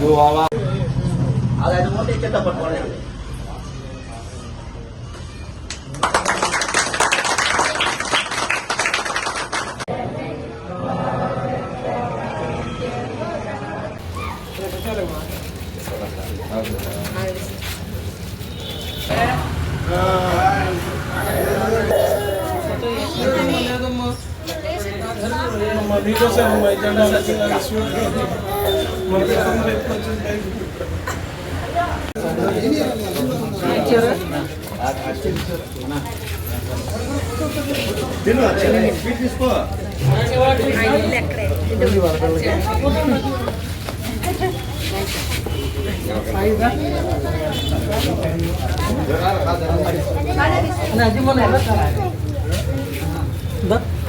ಗೋವಾ ಅದನ್ನು ಮುಂದೆ ಚಿತ್ತ ಪಡ್ಕೊಂಡೆ Amigos, en Maitana, la ciudad de అది మొన్న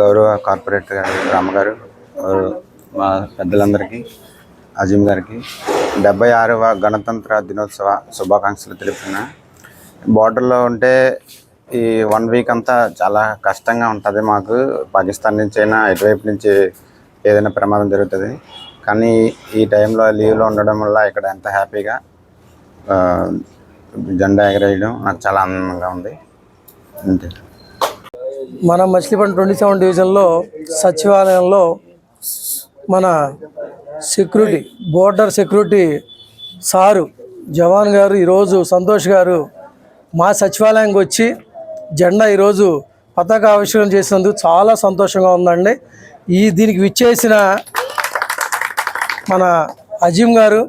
గౌరవ కార్పొరేటర్ గారు రామగారు మా పెద్దలందరికీ అజీమ్ గారికి డెబ్బై ఆరవ గణతంత్ర దినోత్సవ శుభాకాంక్షలు తెలుపుతున్నా. బార్డర్లో ఉంటే ఈ వన్ వీక్ అంతా చాలా కష్టంగా ఉంటుంది మాకు. పాకిస్తాన్ నుంచి అయినా ఎటువైపు నుంచి ఏదైనా ప్రమాదం జరుగుతుంది. కానీ ఈ టైంలో లీవ్లో ఉండడం వల్ల ఇక్కడ ఎంత హ్యాపీగా జెండా ఎగరేయడం నాకు చాలా ఆనందంగా ఉంది. అంతే. మన మచిలీపట్నం ట్వంటీ సెవెన్ డివిజన్లో సచివాలయంలో మన security border security sir jawan గారు ఈరోజు సంతోష్ గారు మా సచివాలయంకి వచ్చి జెండా ఈరోజు పతాక ఆవిష్కరణ చేసినందుకు చాలా సంతోషంగా ఉందండి. ఈ దీనికి విచ్చేసిన మన అజీమ్ గారు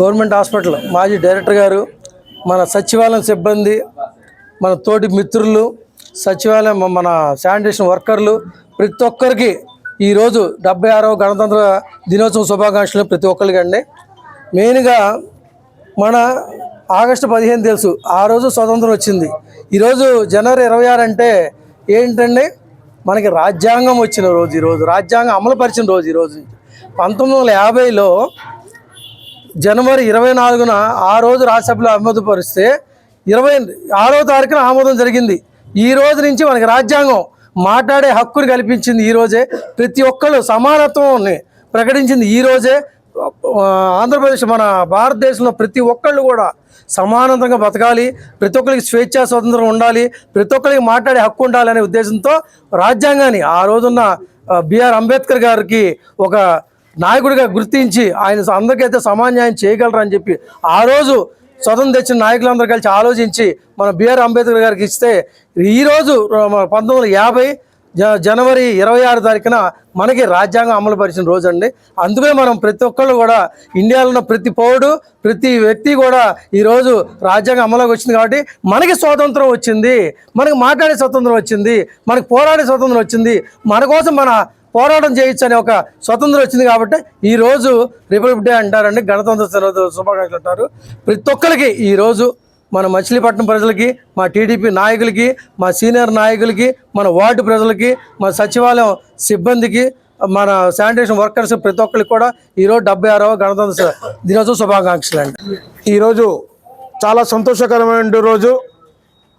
గవర్నమెంట్ హాస్పిటల్ మాజీ డైరెక్టర్ గారు మన సచివాలయం సిబ్బంది మన తోటి మిత్రులు సచివాలయం మన శానిటేషన్ వర్కర్లు ప్రతి ఒక్కరికి ఈరోజు డెబ్బై ఆరవ గణతంత్ర దినోత్సవం శుభాకాంక్షలు ప్రతి ఒక్కరికి అండి. మెయిన్గా మన ఆగస్టు పదిహేను తెలుసు ఆ రోజు స్వతంత్రం వచ్చింది. ఈరోజు జనవరి ఇరవై ఆరు అంటే ఏంటండి? మనకి రాజ్యాంగం వచ్చిన రోజు ఈరోజు రాజ్యాంగం అమలుపరిచిన రోజు ఈరోజు పంతొమ్మిది వందల యాభైలో జనవరి ఇరవై నాలుగున ఆ రోజు రాజ్యసభలో ఆమోదపరిస్తే ఇరవై ఆరో తారీఖున ఆమోదం జరిగింది. ఈ రోజు నుంచి మనకి రాజ్యాంగం మాట్లాడే హక్కుని కల్పించింది ఈ రోజే. ప్రతి ఒక్కళ్ళు సమానత్వాన్ని ప్రకటించింది ఈ రోజే. ఆంధ్రప్రదేశ్ మన భారతదేశంలో ప్రతి ఒక్కళ్ళు కూడా సమానంతంగా బతకాలి. ప్రతి ఒక్కరికి స్వేచ్ఛా స్వతంత్రం ఉండాలి. ప్రతి ఒక్కరికి మాట్లాడే హక్కు ఉండాలనే ఉద్దేశంతో రాజ్యాంగాన్ని ఆ రోజున్న బిఆర్ అంబేద్కర్ గారికి ఒక నాయకుడిగా గుర్తించి ఆయన అందరికైతే సమాన్యాయం చేయగలరని చెప్పి ఆ రోజు స్వతంత్రం తెచ్చిన నాయకులందరూ కలిసి ఆలోచించి మన బిఆర్ అంబేద్కర్ గారికి ఇస్తే ఈరోజు పంతొమ్మిది వందల యాభై జ జనవరి ఇరవై ఆరు తారీఖున మనకి రాజ్యాంగం అమలు పరిచిన రోజు అండి. అందుకే మనం ప్రతి ఒక్కళ్ళు కూడా ఇండియాలో ఉన్న ప్రతి పౌరుడు ప్రతి వ్యక్తి కూడా ఈరోజు రాజ్యాంగం అమలుకి వచ్చింది కాబట్టి మనకి స్వాతంత్రం వచ్చింది మనకి మాట్లాడే స్వతంత్రం వచ్చింది మనకి పోరాడే స్వతంత్రం వచ్చింది మన కోసం మన పోరాటం చేయొచ్చు అనే ఒక స్వతంత్రం వచ్చింది కాబట్టి ఈ రోజు రిపబ్లిక్ డే అంటారండి. గణతంత్ర దినోత్సవ శుభాకాంక్షలు అంటారు. ప్రతి ఒక్కరికి ఈరోజు మన మచిలీపట్నం ప్రజలకి మా టీడీపీ నాయకులకి మా సీనియర్ నాయకులకి మన వార్డు ప్రజలకి మా సచివాలయం సిబ్బందికి మన శానిటేషన్ వర్కర్స్ ప్రతి ఒక్కరికి కూడా ఈరోజు డెబ్బై ఆరవ గణతంత్ర దినోత్సవ శుభాకాంక్షలు అండి. ఈరోజు చాలా సంతోషకరమైన రోజు.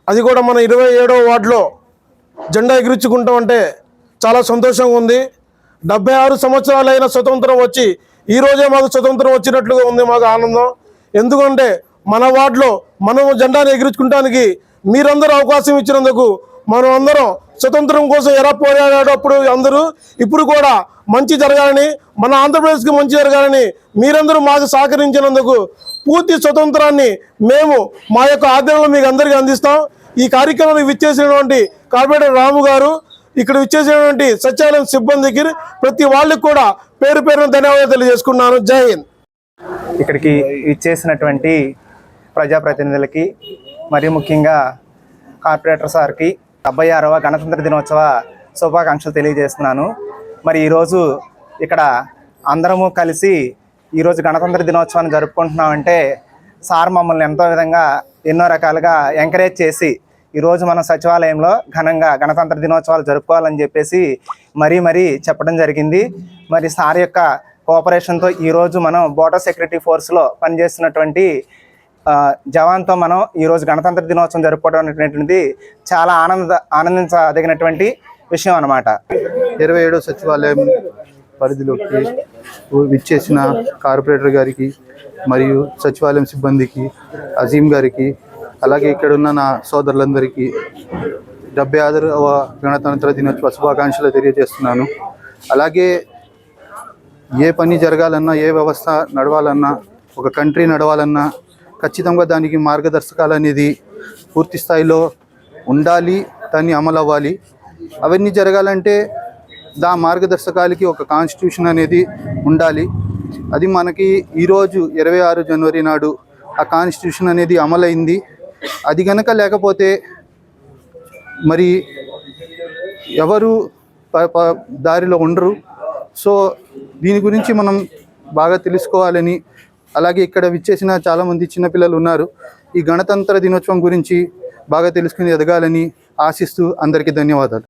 అది కూడా మన ఇరవై ఏడవ వార్డులో జెండా ఎగిరించుకుంటాం అంటే చాలా సంతోషంగా ఉంది. డెబ్బై ఆరు సంవత్సరాలైన స్వతంత్రం వచ్చి ఈరోజే మాకు స్వతంత్రం వచ్చినట్లుగా ఉంది మాకు ఆనందం. ఎందుకంటే మన వార్డులో మనం జెండాను ఎగిరించుకుంటానికి మీరందరూ అవకాశం ఇచ్చినందుకు మనం అందరం స్వతంత్రం కోసం ఎలా పోరాడేటప్పుడు అందరూ ఇప్పుడు కూడా మంచి జరగాలని మన ఆంధ్రప్రదేశ్కి మంచి జరగాలని మీరందరూ మాకు సహకరించినందుకు పూర్తి స్వతంత్రాన్ని మేము మా యొక్క ఆధ్వర్యంలో మీకు అందరికీ అందిస్తాం. ఈ కార్యక్రమానికి విచ్చేసినటువంటి కార్పొరేటర్ రాము గారు ఇక్కడ విచ్చేసినటువంటి సచివాలయం సిబ్బందికి ప్రతి వాళ్ళకి కూడా పేరు పేరున ధన్యవాదాలు తెలియజేసుకున్నాను. జై హింద్. ఇక్కడికి ఇచ్చేసినటువంటి ప్రజాప్రతినిధులకి మరి ముఖ్యంగా కార్పొరేటర్ సార్కి డెబ్బై ఆరవ గణతంత్ర దినోత్సవ శుభాకాంక్షలు తెలియజేస్తున్నాను. మరి ఈరోజు ఇక్కడ అందరము కలిసి ఈరోజు గణతంత్ర దినోత్సవాన్ని జరుపుకుంటున్నామంటే సార్ మమ్మల్ని ఎంతో విధంగా ఎన్నో రకాలుగా ఎంకరేజ్ చేసి ఈరోజు మన సచివాలయంలో ఘనంగా గణతంత్ర దినోత్సవాలు జరుపుకోవాలని చెప్పేసి మరీ మరీ చెప్పడం జరిగింది. మరి సార్ యొక్క కోఆపరేషన్తో ఈరోజు మనం బోర్డర్ సెక్యూరిటీ ఫోర్స్లో పనిచేస్తున్నటువంటి జవాన్తో మనం ఈరోజు గణతంత్ర దినోత్సవం జరుపుకోవడం అనేటువంటిది చాలా ఆనంద ఆనందించదగినటువంటి విషయం అన్నమాట. ఇరవై ఏడో సచివాలయం పరిధిలోకి విచ్చేసిన కార్పొరేటర్ గారికి మరియు సచివాలయం సిబ్బందికి అజీం గారికి అలాగే ఇక్కడ ఉన్న నా సోదరులందరికీ డెబ్బై ఆరవ గణతంత్ర దినోత్సవ శుభాకాంక్షలు తెలియజేస్తున్నాను. అలాగే ఏ పని జరగాలన్నా ఏ వ్యవస్థ నడవాలన్నా ఒక కంట్రీ నడవాలన్నా ఖచ్చితంగా దానికి మార్గదర్శకాలు అనేది పూర్తి స్థాయిలో ఉండాలి దాన్ని అమలు అవ్వాలి అవన్నీ జరగాలంటే దా మార్గదర్శకాలకి ఒక కాన్స్టిట్యూషన్ అనేది ఉండాలి. అది మనకి ఈరోజు ఇరవై ఆరు జనవరి నాడు ఆ కాన్స్టిట్యూషన్ అనేది అమలైంది. అది గనక లేకపోతే మరి ఎవరు ప- దారిలో ఉండరు. సో దీని గురించి మనం బాగా తెలుసుకోవాలని అలాగే ఇక్కడ విచ్చేసిన చాలామంది చిన్నపిల్లలు ఉన్నారు. ఈ గణతంత్ర దినోత్సవం గురించి బాగా తెలుసుకుని ఎదగాలని ఆశిస్తూ అందరికీ ధన్యవాదాలు.